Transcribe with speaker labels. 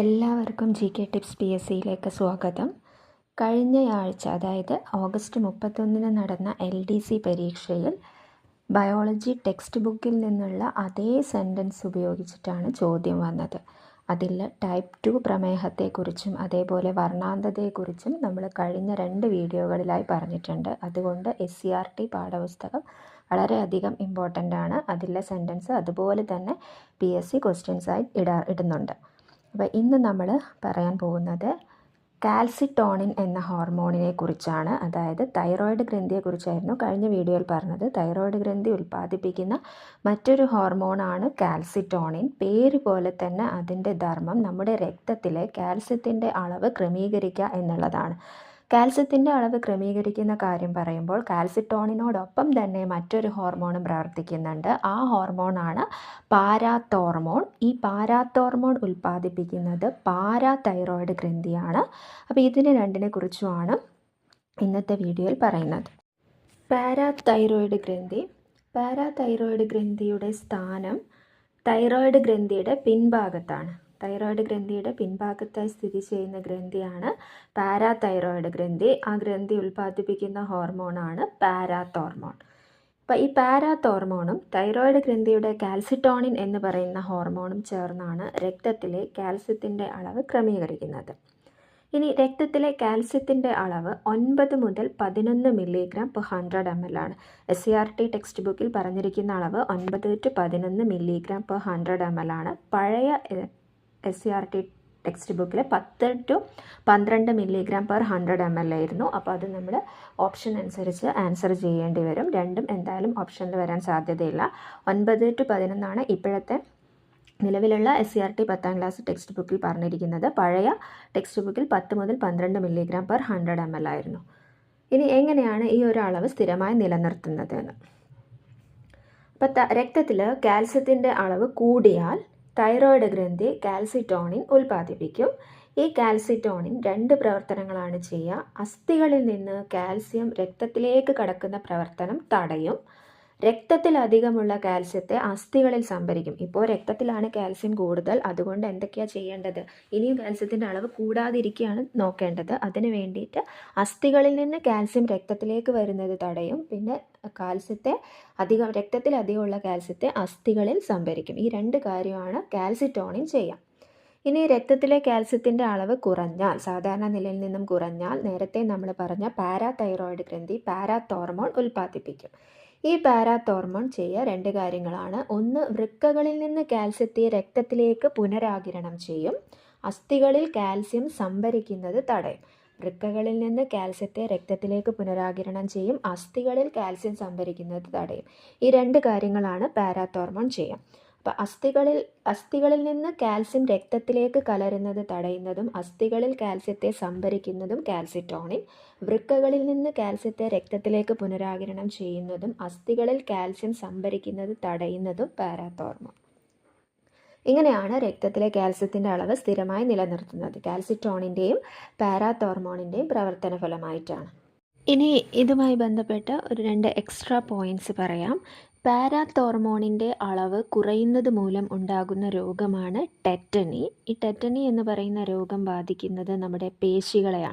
Speaker 1: എല്ലാവർക്കും G K tips P S സിയിലേക്ക് സ്വാഗതം. കഴിഞ്ഞയാഴ്ച അതായത് ഓഗസ്റ്റ് മുപ്പത്തൊന്നിന് നടന്ന എൽ ഡി സി പരീക്ഷയിൽ ബയോളജി ടെക്സ്റ്റ് ബുക്കിൽ നിന്നുള്ള അതേ സെന്റൻസ് ഉപയോഗിച്ചിട്ടാണ് ചോദ്യം വന്നത്. അതിൽ ടൈപ്പ് ടു പ്രമേഹത്തെക്കുറിച്ചും അതേപോലെ വർണാന്തതയെക്കുറിച്ചും നമ്മൾ കഴിഞ്ഞ രണ്ട് വീഡിയോകളിലായി പറഞ്ഞിട്ടുണ്ട്. അതുകൊണ്ട് എസ് സി ആർ ടി പാഠപുസ്തകം വളരെയധികം ഇമ്പോർട്ടന്റ് ആണ്. അതിലെ സെന്റൻസ് അതുപോലെ തന്നെ പി എസ് സി ക്വസ്റ്റ്യൻസായി ഇടാ ഇടുന്നുണ്ട്. അപ്പോൾ ഇന്ന് നമ്മൾ പറയാൻ പോകുന്നത് കാൽസിറ്റോണിൻ എന്ന ഹോർമോണിനെ കുറിച്ചാണ്. അതായത് തൈറോയിഡ് ഗ്രന്ഥിയെക്കുറിച്ചായിരുന്നു കഴിഞ്ഞ വീഡിയോയിൽ പറഞ്ഞത്. തൈറോയിഡ് ഗ്രന്ഥി ഉൽപ്പാദിപ്പിക്കുന്ന മറ്റൊരു ഹോർമോണാണ് കാൽസിറ്റോണിൻ. പേര് പോലെ തന്നെ അതിന്റെ ധർമ്മം നമ്മുടെ രക്തത്തിലെ കാൽസ്യത്തിന്റെ അളവ് ക്രമീകരിക്കുക എന്നുള്ളതാണ്. കാൽസ്യത്തിന്റെ അളവ് ക്രമീകരിക്കുന്ന കാര്യം പറയുമ്പോൾ കാൽസിറ്റോണിനോടൊപ്പം തന്നെ മറ്റൊരു ഹോർമോണും പ്രവർത്തിക്കുന്നുണ്ട്. ആ ഹോർമോണാണ് പാരാത്തോർമോൺ. ഈ പാരാത്തോർമോൺ ഉൽപ്പാദിപ്പിക്കുന്നത് പാരാതൈറോയിഡ് ഗ്രന്ഥിയാണ്. അപ്പോൾ ഇതിന് രണ്ടിനെ കുറിച്ചുമാണ് ഇന്നത്തെ വീഡിയോയിൽ പറയുന്നത്. പാരാതൈറോയിഡ് ഗ്രന്ഥി. പാരാതൈറോയിഡ് ഗ്രന്ഥിയുടെ സ്ഥാനം തൈറോയിഡ് ഗ്രന്ഥിയുടെ പിൻഭാഗത്താണ്. തൈറോയിഡ് ഗ്രന്ഥിയുടെ പിൻഭാഗത്തായി സ്ഥിതി ചെയ്യുന്ന ഗ്രന്ഥിയാണ് പാരാതൈറോയിഡ് ഗ്രന്ഥി. ആ ഗ്രന്ഥി ഉൽപ്പാദിപ്പിക്കുന്ന ഹോർമോണാണ് പാരാതോർമോൺ. അപ്പോൾ ഈ പാരാതോർമോണും തൈറോയിഡ് ഗ്രന്ഥിയുടെ കാൽസിറ്റോണിൻ എന്ന് പറയുന്ന ഹോർമോണും ചേർന്നാണ് രക്തത്തിലെ കാൽസ്യത്തിന്റെ അളവ് ക്രമീകരിക്കുന്നത്. ഇനി രക്തത്തിലെ കാൽസ്യത്തിന്റെ അളവ് ഒൻപത് മുതൽ പതിനൊന്ന് milligram per hundred M L ആണ്. S C R T text ബുക്കിൽ പറഞ്ഞിരിക്കുന്ന അളവ് ഒൻപത് ടു പതിനൊന്ന് milligram per hundred M L ആണ്. പഴയ S C R T text ബുക്കിൽ പത്ത് ടു പന്ത്രണ്ട് milligram per hundred M L ആയിരുന്നു. അപ്പോൾ അത് നമ്മൾ ഓപ്ഷൻ അനുസരിച്ച് ആൻസർ ചെയ്യേണ്ടി വരും. രണ്ടും എന്തായാലും ഓപ്ഷനിൽ വരാൻ സാധ്യതയില്ല. ഒൻപത് ടു പതിനൊന്നാണ് ഇപ്പോഴത്തെ നിലവിലുള്ള എസ് സി ആർ ടി പത്താം ക്ലാസ് ടെക്സ്റ്റ് ബുക്കിൽ പറഞ്ഞിരിക്കുന്നത്. പഴയ ടെക്സ്റ്റ് ബുക്കിൽ പത്ത് മുതൽ പന്ത്രണ്ട് milligram per hundred M L ആയിരുന്നു. ഇനി എങ്ങനെയാണ് ഈ ഒരു അളവ് സ്ഥിരമായി നിലനിർത്തുന്നത് എന്ന്? അപ്പോൾ രക്തത്തിൽ കാൽസ്യത്തിന്റെ അളവ് കൂടിയാൽ തൈറോയിഡ് ഗ്രന്ഥി കാൽസിറ്റോണിൻ ഉൽപ്പാദിപ്പിക്കും ഈ കാൽസിറ്റോണിൻ രണ്ട് പ്രവർത്തനങ്ങളാണ് ചെയ്യുക. അസ്ഥികളിൽ നിന്ന് കാൽസ്യം രക്തത്തിലേക്ക് കടക്കുന്ന പ്രവർത്തനം തടയും. രക്തത്തിൽ അധികമുള്ള കാൽസ്യത്തെ അസ്ഥികളിൽ സംഭരിക്കും. ഇപ്പോൾ രക്തത്തിലാണ് കാൽസ്യം കൂടുതൽ. അതുകൊണ്ട് എന്തൊക്കെയാണ് ചെയ്യേണ്ടത്? ഇനിയും കാൽസ്യത്തിന്റെ അളവ് കൂടാതിരിക്കുകയാണ് നോക്കേണ്ടത്. അതിന് വേണ്ടിയിട്ട് അസ്ഥികളിൽ നിന്ന് കാൽസ്യം രക്തത്തിലേക്ക് വരുന്നത് തടയും. പിന്നെ കാൽസ്യത്തെ അധികം രക്തത്തിൽ അധികമുള്ള കാൽസ്യത്തെ അസ്ഥികളിൽ സംഭരിക്കും. ഈ രണ്ട് കാര്യമാണ് കാൽസിറ്റോണിൻ ചെയ്യാം. ഇനി രക്തത്തിലെ കാൽസ്യത്തിന്റെ അളവ് കുറഞ്ഞാൽ സാധാരണ നിലയിൽ നിന്നും കുറഞ്ഞാൽ നേരത്തെ നമ്മൾ പറഞ്ഞ പാരാതൈറോയിഡ് ഗ്രന്ഥി പാരാതോർമോൺ ഉൽപ്പാദിപ്പിക്കും. ഈ പാരാത്തോർമോൺ ചെയ്യ രണ്ട് കാര്യങ്ങളാണ്. ഒന്ന് വൃക്കകളിൽ നിന്ന് കാൽസ്യത്തെ രക്തത്തിലേക്ക് പുനരാകിരണം ചെയ്യും. അസ്ഥികളിൽ കാൽസ്യം സംഭരിക്കുന്നത് തടയും. വൃക്കകളിൽ നിന്ന് കാൽസ്യത്തെ രക്തത്തിലേക്ക് പുനരാകിരണം ചെയ്യും. അസ്ഥികളിൽ കാൽസ്യം സംഭരിക്കുന്നത് തടയും. ഈ രണ്ട് കാര്യങ്ങളാണ് പാരാത്തോർമോൺ ചെയ്യുക അപ്പോൾ അസ്ഥികളിൽ അസ്ഥികളിൽ നിന്ന് കാൽസ്യം രക്തത്തിലേക്ക് കലരുന്നത് തടയുന്നതും അസ്ഥികളിൽ കാൽസ്യത്തെ സംഭരിക്കുന്നതും കാൽസിറ്റോണിൻ വൃക്കകളിൽ നിന്ന് കാൽസ്യത്തെ രക്തത്തിലേക്ക് പുനരാകിരണം ചെയ്യുന്നതും അസ്ഥികളിൽ കാൽസ്യം സംഭരിക്കുന്നത് തടയുന്നതും പാരാത്തോർമോൺ ഇങ്ങനെയാണ് രക്തത്തിലെ കാൽസ്യത്തിന്റെ അളവ് സ്ഥിരമായി നിലനിർത്തുന്നത്. കാൽസിറ്റോണിന്റെയും പാരാത്തോർമോണിന്റെയും പ്രവർത്തന ഫലമായിട്ടാണ്. ഇനി ഇതുമായി ബന്ധപ്പെട്ട് ഒരു രണ്ട് എക്സ്ട്രാ പോയിന്റ്സ് പറയാം. പാരാത്തോർമോണിന്റെ അളവ് കുറയുന്നത് മൂലം ഉണ്ടാകുന്ന രോഗമാണ് ടെറ്റനി. ഈ ടെറ്റനി എന്ന് പറയുന്ന രോഗം ബാധിക്കുന്നത് നമ്മുടെ പേശികളെയാണ്.